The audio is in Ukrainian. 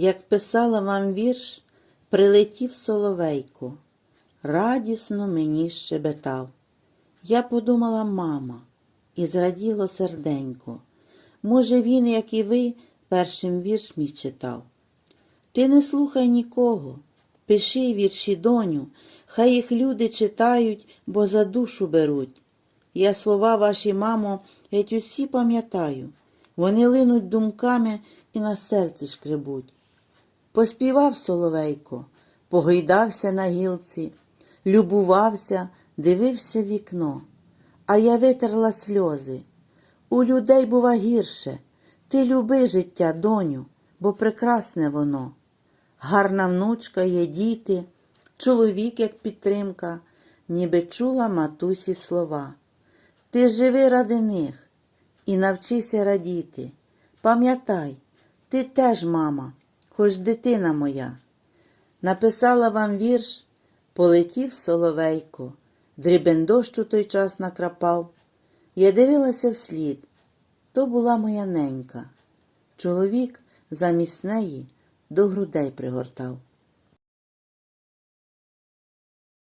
Як писала вам вірш, прилетів соловейко, радісно мені щебетав. Я подумала, мама, і зраділо серденько. Може, він, як і ви, першим вірш мій читав. Ти не слухай нікого, пиши вірші, доню, хай їх люди читають, бо за душу беруть. Я слова ваші, мамо, геть усі пам'ятаю. Вони линуть думками і на серці шкребуть. Поспівав соловейко, погойдався на гілці, любувався, дивився в вікно. А я витерла сльози. У людей бува гірше. Ти люби життя, доню, бо прекрасне воно. Гарна внучка є діти, чоловік як підтримка, ніби чула матусі слова. Ти живи ради них і навчися радіти. Пам'ятай, ти теж мама, хоч дитина моя. Написала вам вірш, полетів соловейко, дрібен дощ у той час накрапав. Я дивилася вслід, то була моя ненька. Чоловік замість неї до грудей пригортав.